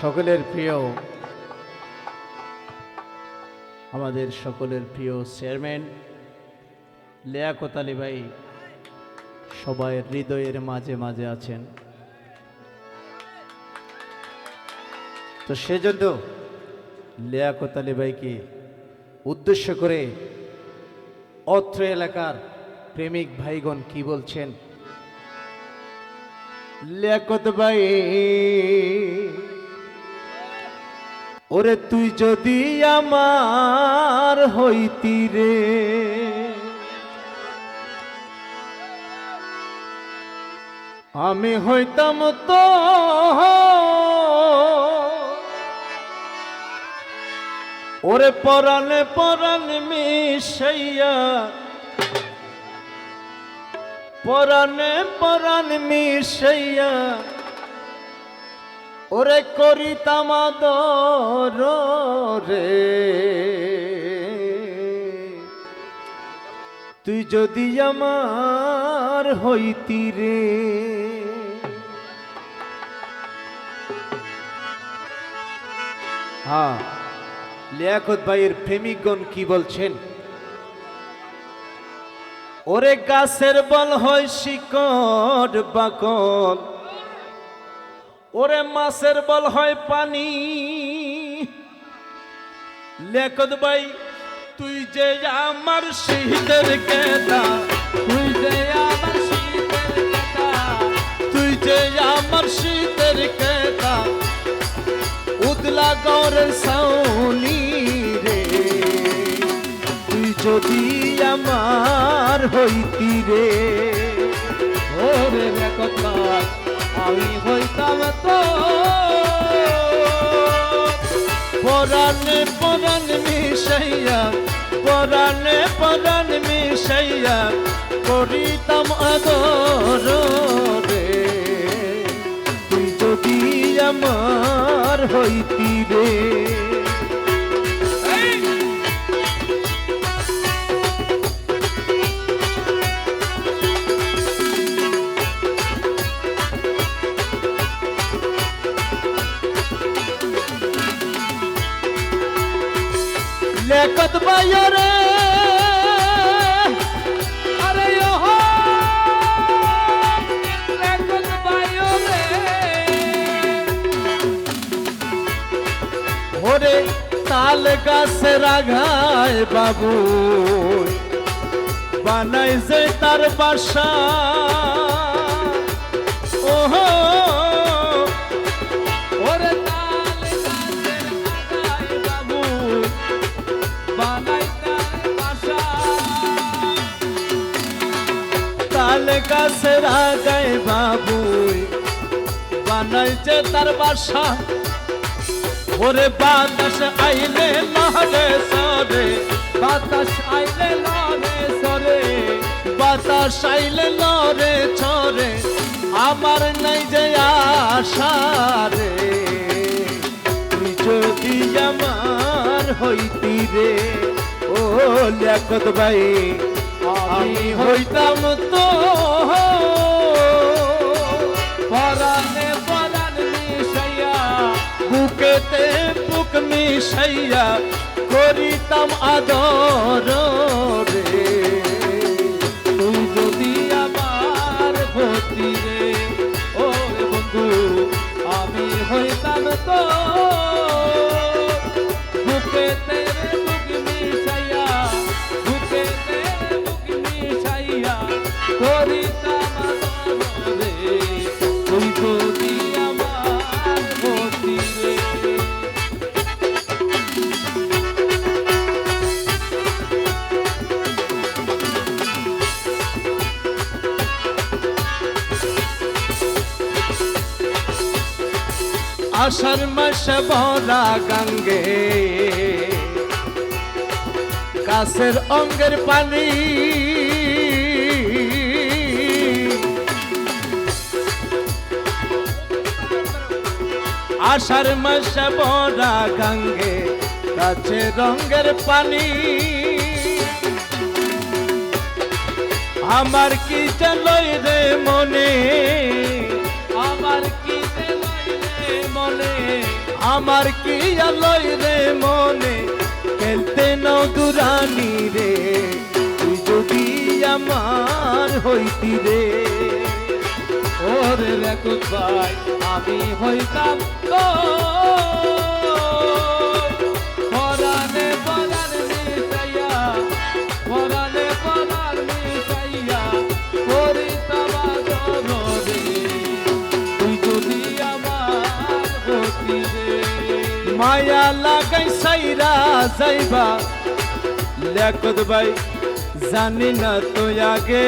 সকলের প্রিয়, আমাদের সকলের প্রিয় চেয়ারম্যান, লিয়াকত আলী ভাই সবাই হৃদয়ের মাঝে মাঝে আছেন। তো সেজন্য লিয়াকত আলী ভাইকে উদ্দেশ্য করে অত্র এলাকার প্রেমিক ভাইগণ কি বলছেন? লিয়াকত ভাই ওরে তুই যদি আমার হইতি রে। আমি হইতাম তো। ওরে পরাণে পরাণ মিশাইয়া পরাণে পরাণ মিশাইয়া ওরে করিতাম রে। তুই যদি আমার হইতি রে। হ্যাঁ লিয়াকত ভাইয়ের প্রেমিকগণ কি বলছেন? ওরে গাছের বল হয় শিকড় বাকল। ওরে মাছের বল হয় পানি। লেখত ভাই, তুই যে আমার শহীদের কেদা তুই যে আমার শহীদের কেদা তুই যে আমার শহীদের কেদা উদলা গৌরের সাউনি রে, তুই যদি আমার হইতি রে। আমি হইতাম তো। পরাণে পরাণ মিশাইয়া পরাণে পরাণ মিশাইয়া করিতাম আদর। লেখত বাইরে আরে ওহো লেখত বাইরে ওরে তাল গাছে রাঘায় বাবু বানাই যে তার বাসা তাল গাছের আগায় বাবু বানাই যে তার বাসা, ওরে বাতাস আইলে লহরে সরে, বাতাস আইলে লহরে সরে, বাতাস আইলে লহরে ছরে, আমার নাই যে আশা রে। তুই যদি আমার হইতি রে? ও লেখত ভাই আমি হইতাম তো। পরানে পরান মিশাইয়া বুকেতে বুক মিশাইয়া করিতাম আদর। আষাঢ় মাসে ভরা গঙ্গে। কাছের অঙ্গের পানি। আষাঢ় মাসে ভরা গঙ্গে কাছে রঙ্গের পানি। আমার কি চলই রে মনে? আমার কি মনে, আমার কি আলোয় রে মনে, খেলতে নাও দুরানি রে, তুই যদি আমার হইতি রে। ওরে রেকুত ভাই, আমি হইতাম তো মায়া লাগাই সাইরা যাইবা লেখত ভাই জানি না তো আগে